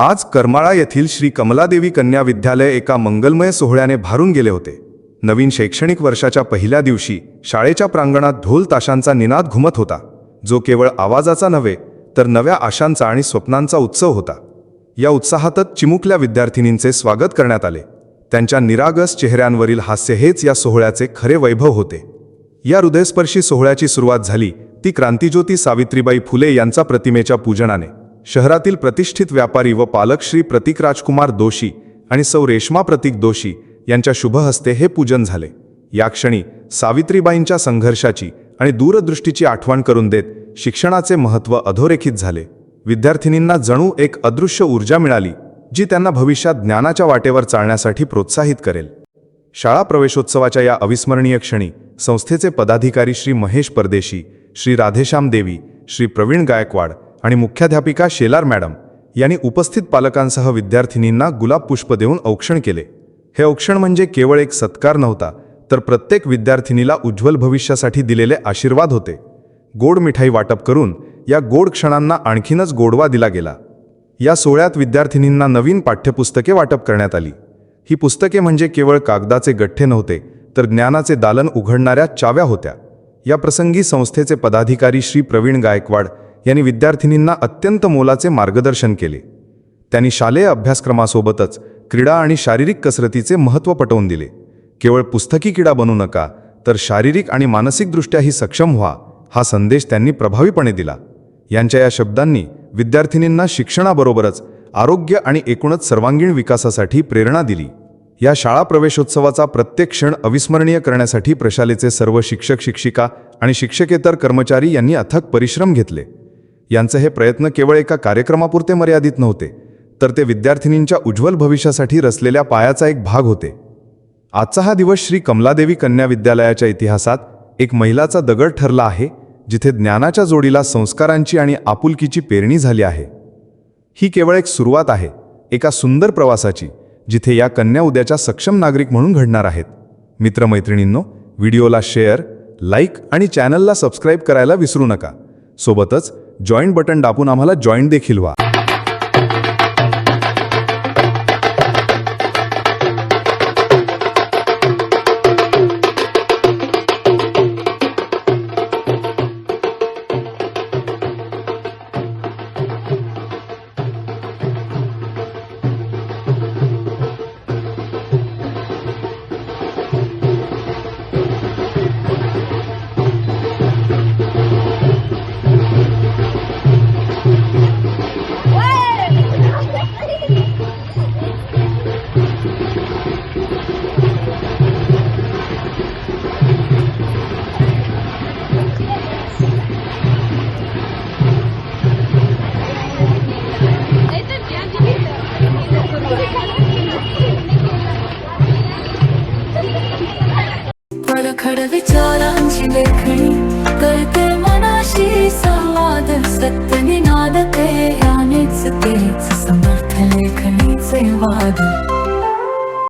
आज करमाळा येथील श्री कमलादेवी कन्या विद्यालय एका मंगलमय सोहळ्याने भारून गेले होते. नवीन शैक्षणिक वर्षाच्या पहिल्या दिवशी शाळेच्या प्रांगणात ढोल ताशांचा निनाद घुमत होता. जो केवळ आवाजाचा नव्हे तर नव्या आशांचा आणि स्वप्नांचा उत्सव होता. या उत्साहातच चिमुकल्या विद्यार्थिनींचे स्वागत करण्यात आले. त्यांच्या निरागस चेहऱ्यांवरील हास्य हेच या सोहळ्याचे खरे वैभव होते. या हृदयस्पर्शी सोहळ्याची सुरुवात झाली ती क्रांतिज्योती सावित्रीबाई फुले यांचा प्रतिमेच्या पूजनाने. शहरातील प्रतिष्ठित व्यापारी व पालक श्री प्रतीक राजकुमार दोशी आणि सौ रेश्मा प्रतीक दोशी यांच्या शुभहस्ते हे पूजन झाले. या क्षणी सावित्रीबाईंच्या संघर्षाची आणि दूरदृष्टीची आठवण करून देत शिक्षणाचे महत्त्व अधोरेखित झाले. विद्यार्थिनींना जणू एक अदृश्य ऊर्जा मिळाली जी त्यांना भविष्यात ज्ञानाच्या वाटेवर चालण्यासाठी प्रोत्साहित करेल. शाळा प्रवेशोत्सवाच्या या अविस्मरणीय क्षणी संस्थेचे पदाधिकारी श्री महेश परदेशी श्री राधेश्याम देवी श्री प्रवीण गायकवाड आणि मुख्याध्यापिका शेलार मॅडम यांनी उपस्थित पालकांसह विद्यार्थिनींना गुलाब पुष्प देऊन औक्षण केले. हे औक्षण म्हणजे केवळ एक सत्कार नव्हता तर प्रत्येक विद्यार्थिनीला उज्ज्वल भविष्यासाठी दिलेले आशीर्वाद होते. गोड मिठाई वाटप करून या गोड क्षणांना आणखीनच गोडवा दिला गेला. या सोहळ्यात विद्यार्थिनींना नवीन पाठ्यपुस्तके वाटप करण्यात आली. ही पुस्तके म्हणजे केवळ कागदाचे गठ्ठे नव्हते तर ज्ञानाचे दालन उघडणाऱ्या चाव्या होत्या. या प्रसंगी संस्थेचे पदाधिकारी श्री प्रवीण गायकवाड यांनी विद्यार्थिनींना अत्यंत मोलाचे मार्गदर्शन केले. त्यांनी शालेय अभ्यासक्रमासोबतच क्रीडा आणि शारीरिक कसरतीचे महत्त्व पटवून दिले. केवळ पुस्तकी क्रीडा बनू नका तर शारीरिक आणि मानसिकदृष्ट्याही सक्षम व्हा हा संदेश त्यांनी प्रभावीपणे दिला. यांच्या या शब्दांनी विद्यार्थिनींना शिक्षणाबरोबरच आरोग्य आणि एकूणच सर्वांगीण विकासासाठी प्रेरणा दिली. या शाळा प्रवेशोत्सवाचा प्रत्येक क्षण अविस्मरणीय करण्यासाठी प्रशालेचे सर्व शिक्षक शिक्षिका आणि शिक्षकेतर कर्मचारी यांनी अथक परिश्रम घेतले. यांचे हे प्रयत्न केवळ एका कार्यक्रमापुरते मर्यादित नव्हते तर ते विद्यार्थिनींच्या उज्ज्वल भविष्यासाठी रचलेल्या पायाचा एक भाग होते. आजचा हा दिवस श्री कमलादेवी कन्या विद्यालयाच्या इतिहासात एक महिलाचा दगड ठरला आहे जिथे ज्ञानाच्या जोडीला संस्कारांची आणि आपुलकीची पेरणी झाली आहे. ही केवळ एक सुरुवात आहे एका सुंदर प्रवासाची जिथे या कन्या उद्याच्या सक्षम नागरिक म्हणून घडणार आहेत. मित्रमैत्रिणींनो व्हिडिओला शेअर लाईक आणि चॅनलला सबस्क्राईब करायला विसरू नका. सोबतच जॉईंट बटन दाबून आम्हाला जॉईंट देखील व्हा. खडखड विचारांची लेखणी करते मनाशी संवाद सत्य